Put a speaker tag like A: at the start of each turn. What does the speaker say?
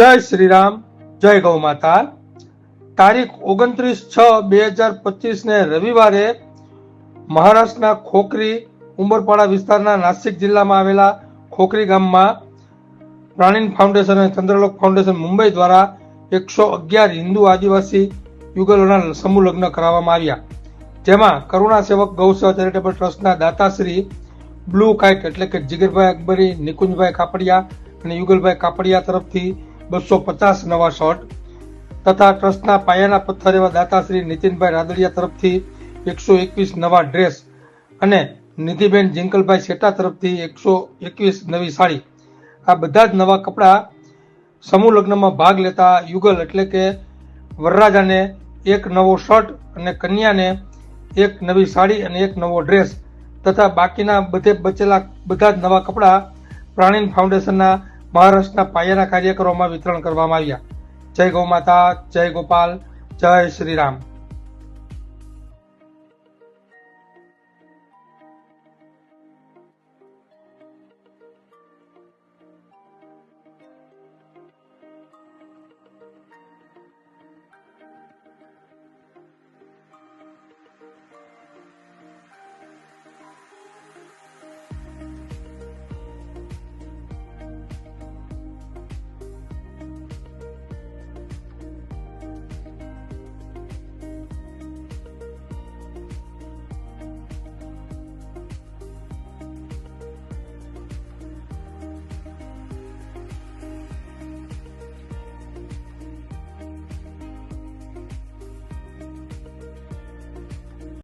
A: જય શ્રી રામ જય ગૌ માતા. તારીખ ઓગણત્રીસ છ બે હજાર પચીસ ને રવિવારે મહારાષ્ટ્રના ખોખરી ઉંબરપાડા વિસ્તારના નાસિક જિલ્લામાં આવેલા ખોખરી ગામમાં પ્રાણીન ફાઉન્ડેશન અને ચંદ્રલોક ફાઉન્ડેશન મુંબઈ દ્વારા એકસો અગિયાર હિન્દુ આદિવાસી યુગલોના સમૂહ લગ્ન કરાવવામાં આવ્યા. જેમાં કરુણા સેવક ગૌસેવા ચેરિટેબલ ટ્રસ્ટના દાતાશ્રી બ્લુ કાઇટ એટલે કે જીગરભાઈ અકબરી, નિકુંજભાઈ કાપડિયા અને યુગલભાઈ કાપડિયા તરફથી બસો પચાસ નવા શર્ટ તથા ટ્રસ્ટના પાયાના પથ્થર એવા દાતાશ્રી નીતિનભાઈ રાદડિયા તરફથી એકસો એકવીસ નવા ડ્રેસ અને નિધિબેન જિંકલભાઈ શેટા તરફથી એકસો એકવીસ નવી સાડી. આ બધા જ નવા કપડાં સમૂહ લગ્નમાં ભાગ લેતા યુગલ એટલે કે વરરાજાને એક નવો શર્ટ અને કન્યાને એક નવી સાડી અને એક નવો ડ્રેસ તથા બાકીના બધે બચેલા બધા જ નવા કપડાં પ્રાણીન ફાઉન્ડેશનના મહારાષ્ટ્રના પાયાના કાર્યક્રમોમાં વિતરણ કરવામાં આવ્યા. જય ગૌ માતા જય ગોપાલ જય શ્રી રામ